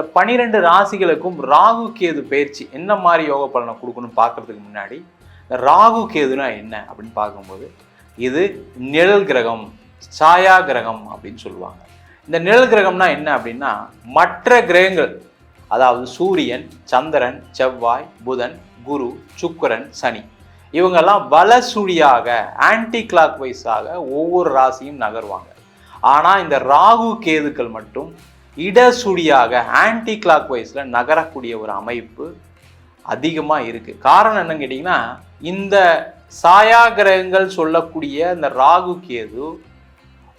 இந்த பனிரெண்டு ராசிகளுக்கும் ராகு கேது பயிற்சி என்ன மாதிரி யோக பலனை கொடுக்கணும் பார்க்கறதுக்கு முன்னாடி இந்த ராகு கேதுனா என்ன அப்படின்னு பார்க்கும்போது இது நிழல் கிரகம் சாயா கிரகம் அப்படின்னு சொல்லுவாங்க. இந்த நிழல் கிரகம்னா என்ன அப்படின்னா மற்ற கிரகங்கள் அதாவது சூரியன் சந்திரன் செவ்வாய் புதன் குரு சுக்கரன் சனி இவங்கெல்லாம் வலசுழியாக ஆன்டி கிளாக் வைஸாக ஒவ்வொரு ராசியும் நகர்வாங்க. ஆனால் இந்த ராகு கேதுக்கள் மட்டும் இடசுடியாக ஆன்டி கிளாக் வைஸில் நகரக்கூடிய ஒரு அமைப்பு அதிகமாக இருக்குது காரணம் என்னன்னு கேட்டிங்கன்னா இந்த சாயா கிரகங்கள் சொல்லக்கூடிய இந்த ராகு கேது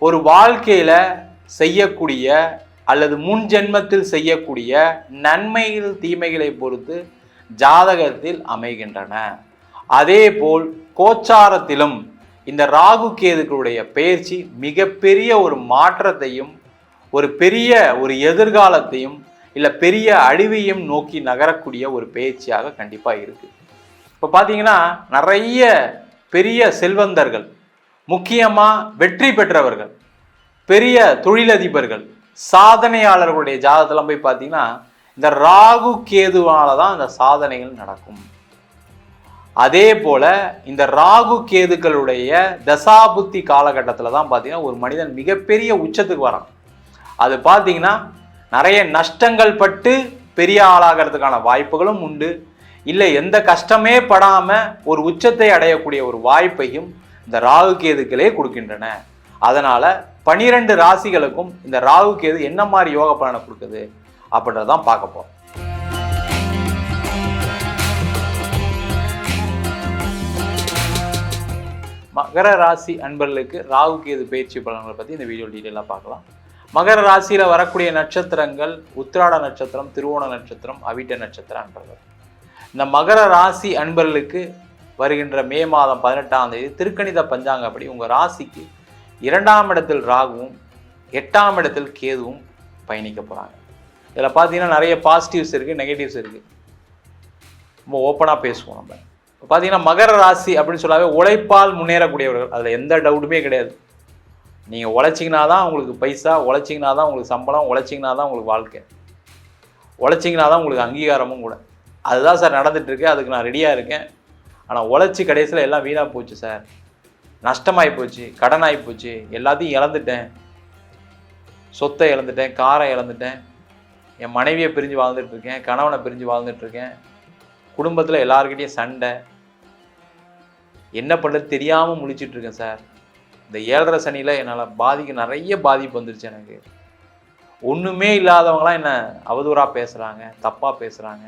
ஒரு வாழ்க்கையில் செய்யக்கூடிய அல்லது முன் ஜென்மத்தில் செய்யக்கூடிய நன்மைகள் தீமைகளை பொறுத்து ஜாதகத்தில் அமைகின்றன. அதே போல் கோச்சாரத்திலும் இந்த ராகு கேதுக்களுடைய பயிற்சி மிகப்பெரிய ஒரு மாற்றத்தையும் ஒரு பெரிய ஒரு எதிர்காலத்தையும் இல்லை பெரிய அழிவையும் நோக்கி நகரக்கூடிய ஒரு பேச்சியாக கண்டிப்பாக இருக்குது இப்போ பார்த்தீங்கன்னா நிறைய பெரிய செல்வந்தர்கள் முக்கியமாக வெற்றி பெற்றவர்கள் பெரிய தொழிலதிபர்கள் சாதனையாளர்களுடைய ஜாதகத்தெல்லாம் போய் பார்த்தீங்கன்னா இந்த ராகு கேதுவால தான் இந்த சாதனைகள் நடக்கும். அதே போல் இந்த ராகு கேதுக்களுடைய தசாபுத்தி காலகட்டத்தில் தான் பார்த்தீங்கன்னா ஒரு மனிதன் மிகப்பெரிய உச்சத்துக்கு வரான். அது பார்த்தீங்கன்னா நிறைய நஷ்டங்கள் பட்டு பெரிய ஆளாகிறதுக்கான வாய்ப்புகளும் உண்டு. இல்லை எந்த கஷ்டமே படாமல் ஒரு உச்சத்தை அடையக்கூடிய ஒரு வாய்ப்பையும் இந்த ராகு கேதுக்களே கொடுக்கின்றன. அதனால் பனிரெண்டு ராசிகளுக்கும் இந்த ராகு கேது என்ன மாதிரி யோக பலனை கொடுக்குது அப்படின்றதான் பார்க்க போகிறோம் மகர ராசி அன்பர்களுக்கு ராகு கேது பயிற்சி பலன்களை பற்றி இந்த வீடியோ டீட்டெயிலாக பார்க்கலாம். மகர ராசியில் வரக்கூடிய நட்சத்திரங்கள் உத்திராட நட்சத்திரம் திருவோண நட்சத்திரம் அவிட்ட நட்சத்திரம் அன்பர்கள் இந்த மகர ராசி அன்பர்களுக்கு வருகின்ற மே மாதம் பதினெட்டாம் தேதி திருக்கணித பஞ்சாங்கப்படி உங்கள் ராசிக்கு இரண்டாம் இடத்தில் ராகுவும் எட்டாம் இடத்தில் கேதுவும் பயணிக்க போகிறாங்க இதில் பார்த்தீங்கன்னா நிறைய பாசிட்டிவ்ஸ் இருக்குது நெகட்டிவ்ஸ் இருக்குது ரொம்ப ஓப்பனாக பேசுவோம் நம்ம. இப்போ பார்த்தீங்கன்னா மகர ராசி அப்படின்னு சொல்லாவே உழைப்பால் முன்னேறக்கூடியவர்கள். அதில் எந்த டவுட்டுமே கிடையாது. நீங்கள் உழைச்சிங்கன்னா தான் உங்களுக்கு பைசா உழைச்சிங்கன்னா தான் உங்களுக்கு சம்பளம் உழைச்சிங்கன்னா தான் உங்களுக்கு வாழ்க்கை. உழைச்சிங்கன்னா தான் உங்களுக்கு அங்கீகாரமும் கூட. அதுதான் சார் நடந்துகிட்ருக்கு அதுக்கு நான் ரெடியாக இருக்கேன். ஆனால் உழைச்சி கடைசியில் எல்லாம் வீணாக போச்சு சார். நஷ்டமாகி போச்சு கடனாகி போச்சு. எல்லாத்தையும் இழந்துட்டேன். சொத்தை இழந்துட்டேன் காரை இழந்துட்டேன். என் மனைவியை பிரிஞ்சு வாழ்ந்துட்டுருக்கேன் கணவனை பிரிஞ்சு வாழ்ந்துட்டுருக்கேன். குடும்பத்தில் எல்லாருக்கிட்டேயும் சண்டை. என்ன பண்ணுறது தெரியாமல் முழிச்சிட்டுருக்கேன் சார். இந்த ஏழரை சனியில் என்னால் பாதிக்க நிறைய பாதிப்பு வந்துருச்சு எனக்கு. ஒன்றுமே இல்லாதவங்களாம் என்ன அவதூறாக பேசுகிறாங்க தப்பாக பேசுகிறாங்க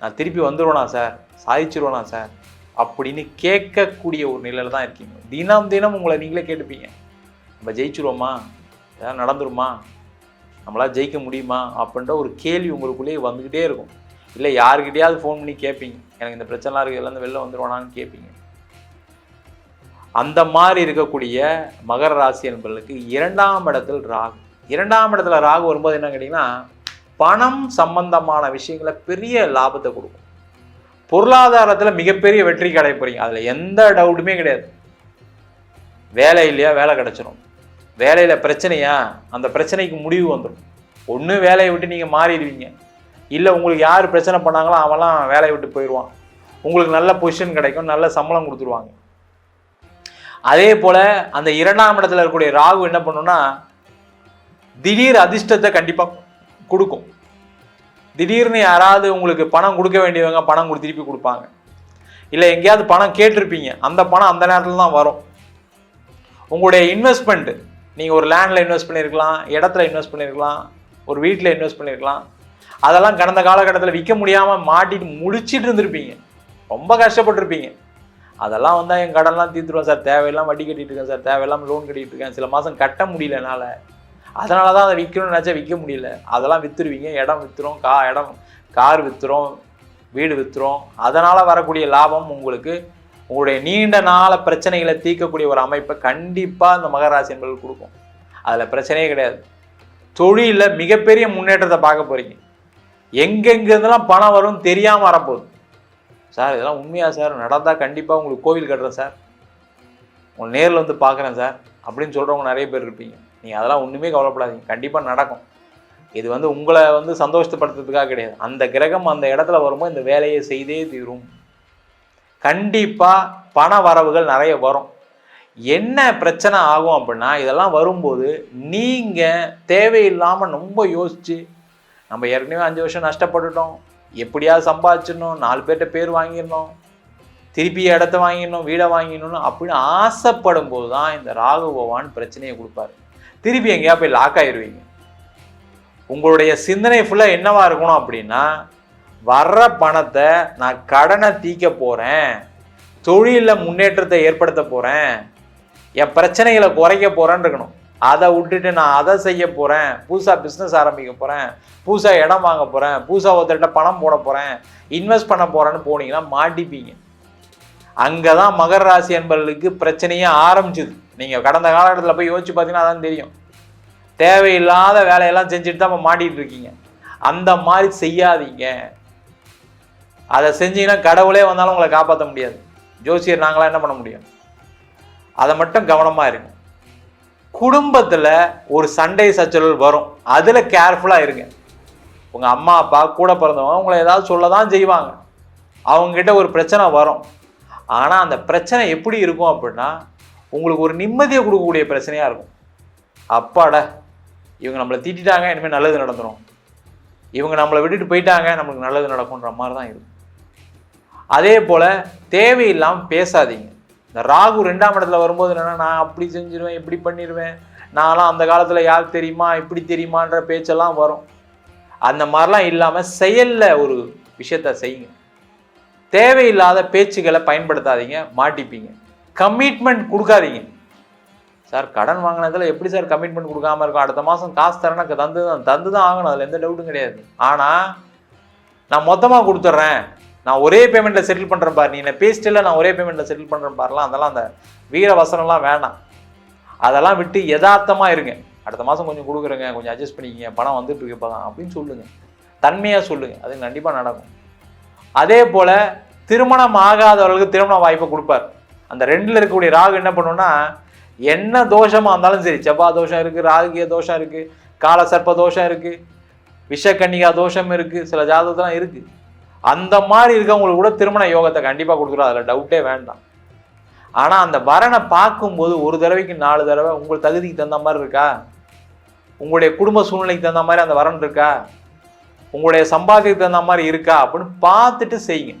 நான் திருப்பி வந்துடுவேனா சார்? சாதிச்சிருவேனா சார்? அப்படின்னு கேட்கக்கூடிய ஒரு நிலையில் தான் இருக்கீங்க. தினம் தினம் உங்களை நீங்களே கேட்டுப்பீங்க. நம்ம ஜெயிச்சிருவோமா? ஏதாவது நடந்துருமா? நம்மளால் ஜெயிக்க முடியுமா? அப்படின்ற ஒரு கேள்வி உங்களுக்குள்ளேயே வந்துக்கிட்டே இருக்கும். இல்லை யாருக்கிட்டையாவது ஃபோன் பண்ணி கேட்பீங்க. எனக்கு இந்த பிரச்சனைலாம் இருக்குது எல்லாம் வெளில வந்துடுவானான்னு கேட்பீங்க. அந்த மாதிரி இருக்கக்கூடிய மகர ராசி என்பவர்களுக்கு இரண்டாம் இடத்தில் ராகு. இரண்டாம் இடத்துல ராகு வரும்போது என்ன கேட்டிங்கன்னா பணம் சம்பந்தமான விஷயங்களை பெரிய லாபத்தை கொடுக்கும். பொருளாதாரத்தில் மிகப்பெரிய வெற்றி கிடைக்க போகிறீங்க அதில் எந்த டவுட்டுமே கிடையாது. வேலை இல்லையா வேலை கிடச்சிரும். வேலையில் பிரச்சனையா அந்த பிரச்சனைக்கு முடிவு வந்துடும் ஒன்று வேலையை விட்டு நீங்கள் மாறிடுவீங்க. இல்லை உங்களுக்கு யார் பிரச்சனை பண்ணாங்களோ அவன்லாம் வேலையை விட்டு போயிடுவான். உங்களுக்கு நல்ல பொசிஷன் கிடைக்கும் நல்ல சம்பளம் கொடுத்துருவாங்க. அதே போல் அந்த இரண்டாம் இடத்துல இருக்கக்கூடிய ராகு என்ன பண்ணுன்னா திடீர் அதிர்ஷ்டத்தை கண்டிப்பாக கொடுக்கும். திடீர்னு யாராவது உங்களுக்கு பணம் கொடுக்க வேண்டியவங்க பணம் கொடு திருப்பி கொடுப்பாங்க. இல்லை எங்கேயாவது பணம் கேட்டிருப்பீங்க. அந்த பணம் அந்த நேரத்தில் தான் வரும். உங்களுடைய இன்வெஸ்ட்மெண்ட் நீங்கள் ஒரு லேண்டில் இன்வெஸ்ட் பண்ணியிருக்கலாம் இடத்துல இன்வெஸ்ட் பண்ணியிருக்கலாம் ஒரு வீட்டில் இன்வெஸ்ட் பண்ணியிருக்கலாம் அதெல்லாம் கடந்த காலகட்டத்தில் விற்க முடியாமல் மாட்டிட்டு முடிச்சிட்டு இருந்திருப்பீங்க. ரொம்ப கஷ்டப்பட்டிருப்பீங்க. அதெல்லாம் வந்தால் என் கடன்லாம் தீர்த்துருவேன் சார். தேவையில்லாம் வட்டி கட்டிட்டு இருக்கேன் சார். தேவையில்லாமல் லோன் கட்டிகிட்டு இருக்கேன். சில மாதம் கட்ட முடியல என்னால். அதனால தான் அதை விற்கணும்னு நினச்சா விற்க முடியல. அதெல்லாம் விற்றுருவீங்க இடம் விற்றுரும் கா இடம் கார் விற்றுரும் வீடு விற்றுரும் அதனால் வரக்கூடிய லாபம் உங்களுக்கு உங்களுடைய நீண்ட நாள பிரச்சனைகளை தீர்க்கக்கூடிய ஒரு அமைப்பை கண்டிப்பாக இந்த மகராசி என்பது கொடுக்கும். அதில் பிரச்சனையே கிடையாது. தொழிலில் மிகப்பெரிய முன்னேற்றத்தை பார்க்க போகிறீங்க எங்கெங்கேருந்தெல்லாம் பணம் வரும் தெரியாமல் வரப்போகுது. சார் இதெல்லாம் உண்மையாக சார்? நடந்தால் கண்டிப்பாக உங்களுக்கு கோவில் கட்டுறேன் சார். உங்களை நேரில் வந்து பார்க்குறேன் சார். அப்படின்னு சொல்கிறவங்க நிறைய பேர் இருப்பீங்க. நீங்கள் அதெல்லாம் ஒன்றுமே கவலைப்படாதீங்க. கண்டிப்பாக நடக்கும். இது வந்து உங்களை வந்து சந்தோஷப்படுத்துறதுக்காக கிடையாது. அந்த கிரகம் அந்த இடத்துல வரும்போது இந்த வேலையை செய்தே தீரும். கண்டிப்பாக பண வரவுகள் நிறைய வரும். என்ன பிரச்சனை ஆகும் அப்படின்னா இதெல்லாம் வரும்போது நீங்கள் தேவையில்லாமல் ரொம்ப யோசித்து நம்ம ஏற்கனவே அஞ்சு வருஷம் நஷ்டப்பட்டுட்டோம். எப்படியாவது சம்பாதிச்சிடணும் நாலு பேர்கிட்ட பேர் வாங்கிடணும் திருப்பி இடத்த வாங்கிடணும் வீடை வாங்கிடணும் அப்படின்னு ஆசைப்படும் போது தான் இந்த ராகு பகவான் பிரச்சனையை கொடுப்பாரு. திருப்பி எங்கேயா போய் லாக் ஆயிடுவீங்க உங்களுடைய சிந்தனை ஃபுல்லாக என்னவா இருக்கணும் அப்படின்னா வர்ற பணத்தை நான் கடனை தீக்க போகிறேன் தொழிலில் முன்னேற்றத்தை ஏற்படுத்த போகிறேன் என் பிரச்சனைகளை குறைக்க போகிறேன்னு இருக்கணும். அதை விட்டுட்டு நான் அதை செய்ய போகிறேன் புதுசாக பிஸ்னஸ் ஆரம்பிக்க போகிறேன் புதுசாக இடம் வாங்க போகிறேன் புதுசாக ஒருத்தர்கிட்ட பணம் போட போகிறேன் இன்வெஸ்ட் பண்ண போகிறேன்னு போனீங்கன்னா மாட்டிப்பீங்க. அங்கே தான் மகர ராசி என்பவர்களுக்கு பிரச்சனையே ஆரம்பிச்சுது. நீங்கள் கடந்த காலகட்டத்தில் போய் யோசிச்சு பார்த்தீங்கன்னா அதான் தெரியும். தேவையில்லாத வேலையெல்லாம் செஞ்சுட்டு தான் இப்போ மாட்டிகிட்டு இருக்கீங்க. அந்த மாதிரி செய்யாதீங்க. அதை செஞ்சீங்கன்னா கடவுளே வந்தாலும் உங்களை காப்பாற்ற முடியாது. ஜோசியர் நாங்களாம் என்ன பண்ண முடியும்? அதை மட்டும் கவனமாக இருக்கும் குடும்பத்தில் ஒரு சண்டை சச்சரவு வரும். அதில் கேர்ஃபுல்லாக இருங்க. உங்கள் அம்மா அப்பா கூட பிறந்தவங்க உங்களை ஏதாவது சொல்ல தான் செய்வாங்க. அவங்கக்கிட்ட ஒரு பிரச்சனை வரும். ஆனால் அந்த பிரச்சனை எப்படி இருக்கும் அப்படின்னா உங்களுக்கு ஒரு நிம்மதியை கொடுக்கக்கூடிய பிரச்சனையாக இருக்கும். அப்பாட இவங்க நம்மளை திட்டாங்க இனிமேல் நல்லது நடந்துடும் இவங்க நம்மளை விட்டுட்டு போயிட்டாங்க நம்மளுக்கு நல்லது நடக்கும்ன்ற மாதிரி தான் இருக்கும். அதே போல் தேவையில்லாமல் பேசாதீங்க. இந்த ராகு ரெண்டாம் இடத்துல வரும்போது என்னென்னா நான் அப்படி செஞ்சிருவேன் இப்படி பண்ணிடுவேன் நான்லாம் அந்த காலத்தில் யார் தெரியுமா இப்படி தெரியுமான்ற பேச்செல்லாம் வரும். அந்த மாதிரிலாம் இல்லாமல் செயலில் ஒரு விஷயத்த செய்யுங்க. தேவையில்லாத பேச்சுகளை பயன்படுத்தாதீங்க மாட்டிப்பீங்க. கமிட்மெண்ட் கொடுக்காதீங்க. சார் கடன் வாங்கினதில் எப்படி சார் கமிட்மெண்ட் கொடுக்காம இருக்கும்? அடுத்த மாதம் காசு தரேன்னா தந்து தான் தந்து தான் ஆகணும். அதில் எந்த டவுட்டும் கிடையாது. ஆனால் நான் மொத்தமாக கொடுத்துட்றேன். நான் ஒரே பேமெண்ட்டில் செட்டில் பண்ணுறேன் பாரு. நீ என்ன பேசிட்டில் நான் ஒரே பேமெண்ட்டில் செட்டில் பண்ணுறேன் பாருலாம். அதெல்லாம் அந்த வீர வசனம்லாம் வேணாம். அதெல்லாம் விட்டு யதார்த்தமாக இருங்க. அடுத்த மாதம் கொஞ்சம் கொடுக்குறேங்க கொஞ்சம் அட்ஜஸ்ட் பண்ணிக்கிங்க பணம் வந்துட்டு இருக்கு தான் அப்படின்னு சொல்லுங்கள் தன்மையாக சொல்லுங்கள் அது கண்டிப்பாக நடக்கும். அதே போல் திருமணம் ஆகாதவர்களுக்கு திருமண வாய்ப்பை கொடுப்பார். அந்த ரெண்டில் இருக்கக்கூடிய ராகு என்ன பண்ணுன்னா என்ன தோஷமாக இருந்தாலும் சரி செவ்வாய் தோஷம் இருக்குது ராகுகிய தோஷம் இருக்குது கால சர்ப்ப தோஷம் இருக்குது விஷக்கன்னிகா தோஷம் இருக்குது சில ஜாதகத்தெல்லாம் இருக்குது அந்த மாதிரி இருக்கவங்களுக்கு கூட திருமண யோகத்தை கண்டிப்பாக கொடுத்துரும். அதில் டவுட்டே வேண்டாம். ஆனால் அந்த வரனை பார்க்கும்போது ஒரு தடவைக்கு நாலு தடவை உங்கள் தகுதிக்கு தகுந்த மாதிரி இருக்கா? உங்களுடைய குடும்ப சூழ்நிலைக்கு தகுந்த மாதிரி அந்த வரன் இருக்கா? உங்களுடைய சம்பாத்தியத்துக்கு தகுந்த மாதிரி இருக்கா? அப்படின்னு பார்த்துட்டு செய்யுங்க.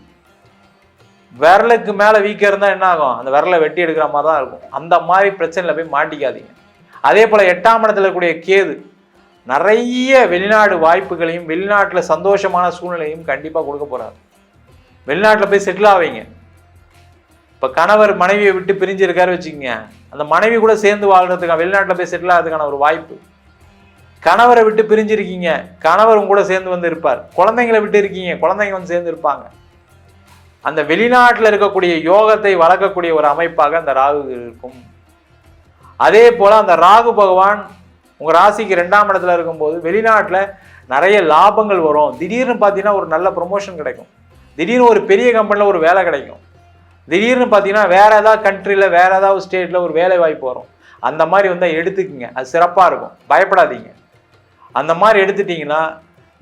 விரலுக்கு மேலே வீக்கம் இருந்தால் என்ன ஆகும்? அந்த விரலை வெட்டி எடுக்கிற மாதிரி தான் இருக்கும். அந்த மாதிரி பிரச்சனையில் போய் மாட்டிக்காதீங்க. அதே போல் எட்டாம் இடத்துல இருக்கக்கூடிய கேது நிறைய வெளிநாடு வாய்ப்புகளையும் வெளிநாட்டில் சந்தோஷமான சூழ்நிலையும் கண்டிப்பாக கொடுக்க போகிறார் வெளிநாட்டில் போய் செட்டில் ஆவீங்க. இப்போ கணவர் மனைவியை விட்டு பிரிஞ்சிருக்காரு வச்சுக்கோங்க. அந்த மனைவி கூட சேர்ந்து வாழ்கிறதுக்கான வெளிநாட்டில் போய் செட்டில் ஆகிறதுக்கான ஒரு வாய்ப்பு. கணவரை விட்டு பிரிஞ்சிருக்கீங்க. கணவர் உங்க கூட சேர்ந்து வந்து இருப்பார். குழந்தைங்களை விட்டு இருக்கீங்க. குழந்தைங்க வந்து சேர்ந்து இருப்பாங்க. அந்த வெளிநாட்டில் இருக்கக்கூடிய யோகத்தை வளர்க்கக்கூடிய ஒரு அமைப்பாக அந்த ராகு இருக்கும். அதே போல் அந்த ராகு பகவான் உங்கள் ராசிக்கு ரெண்டாம் இடத்துல இருக்கும்போது வெளிநாட்டில் நிறைய லாபங்கள் வரும். திடீர்னு பார்த்தீங்கன்னா ஒரு நல்ல ப்ரொமோஷன் கிடைக்கும். திடீர்னு ஒரு பெரிய கம்பெனியில் ஒரு வேலை கிடைக்கும். திடீர்னு பார்த்தீங்கன்னா வேறு ஏதாவது கண்ட்ரியில் வேறு ஏதாவது ஸ்டேட்டில் ஒரு வேலை வாய்ப்பு வரும். அந்த மாதிரி வந்தால் எடுத்துக்கோங்க. அது சிறப்பாக இருக்கும். பயப்படாதீங்க. அந்த மாதிரி எடுத்துட்டிங்கன்னா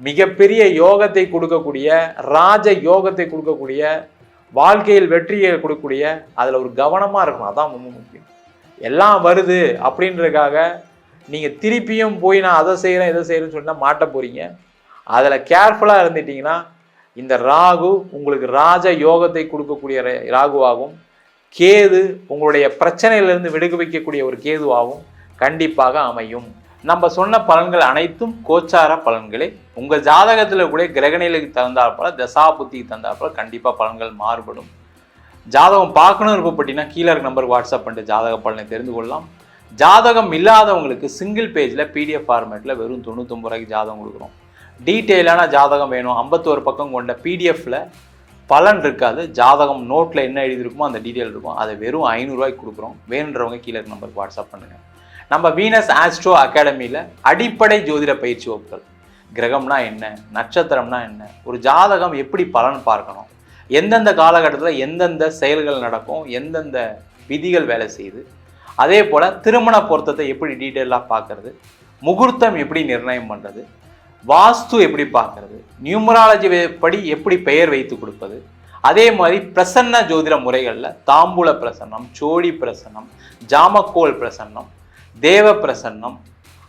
மிகப்பெரிய யோகத்தை கொடுக்கக்கூடிய ராஜ யோகத்தை கொடுக்கக்கூடிய வாழ்க்கையில் வெற்றியை கொடுக்கக்கூடிய அதில் ஒரு கவனமாக இருக்கணும். அதான் ரொம்ப முக்கியம். எல்லாம் வருது அப்படின்றதுக்காக நீங்கள் திருப்பியும் போய் நான் அதை செய்கிறேன் இதை செய்கிறேன்னு சொன்னால் மாட்ட போகிறீங்க அதில் கேர்ஃபுல்லாக இருந்துட்டிங்கன்னா இந்த ராகு உங்களுக்கு ராஜ யோகத்தை கொடுக்கக்கூடிய ராகுவாகும். கேது உங்களுடைய பிரச்சனையிலிருந்து விடுக வைக்கக்கூடிய ஒரு கேதுவாகவும் கண்டிப்பாக அமையும். நம்ம சொன்ன பலன்கள் அனைத்தும் கோச்சார பலன்களே. உங்கள் ஜாதகத்தில் கூட கிரகணிகளுக்கு தகுந்தாற்போல தசா புத்திக்கு தகுந்தாற்போல கண்டிப்பாக பலன்கள் மாறுபடும். ஜாதகம் பார்க்கணும் விருப்பப்பட்டீங்கன்னா கீழே இருக்க நம்பருக்கு வாட்ஸ்அப் பண்ணிட்டு ஜாதக பலனை தெரிந்து கொள்ளலாம். ஜாதகம் இல்லாதவங்களுக்கு சிங்கிள் பேஜில் பிடிஎஃப் ஃபார்மேட்டில் வெறும் தொண்ணூத்தொம்பது ரூபாய்க்கு ஜாதகம் கொடுக்குறோம். டீட்டெயிலான ஜாதகம் வேணும். ஐம்பத்தோரு பக்கம் கொண்ட பிடிஎஃப்பில் பலன் இருக்காது. ஜாதகம் நோட்டில் என்ன எழுதியிருக்குமோ அந்த டீட்டெயில் இருக்கும். அதை வெறும் ஐநூறுரூவாய்க்கு கொடுக்குறோம். வேணுன்றவங்க கீழே இருக்க நம்பருக்கு வாட்ஸ்அப் பண்ணுங்கள் நம்ம வீனஸ் ஆஸ்ட்ரோ அகாடமியில் அடிப்படை ஜோதிட பயிற்சி வகுப்புகள். கிரகம்னா என்ன? நட்சத்திரம்னா என்ன? ஒரு ஜாதகம் எப்படி பலன் பார்க்கணும்? எந்தெந்த காலகட்டத்தில் எந்தெந்த செயல்கள் நடக்கும்? எந்தெந்த விதிகள் வேலை செய்யுது? அதே போல் திருமண பொருத்தத்தை எப்படி டீட்டெயிலாக பார்க்கறது முகூர்த்தம் எப்படி நிர்ணயம் பண்ணுறது வாஸ்து எப்படி பார்க்கறது நியூமராலஜி படி எப்படி பெயர் வைத்து கொடுப்பது அதே மாதிரி பிரசன்ன ஜோதிட முறைகளில் தாம்பூல பிரசன்னம் சோடி பிரசன்னம் ஜாமக்கோல் பிரசன்னம் தேவ பிரசன்னம்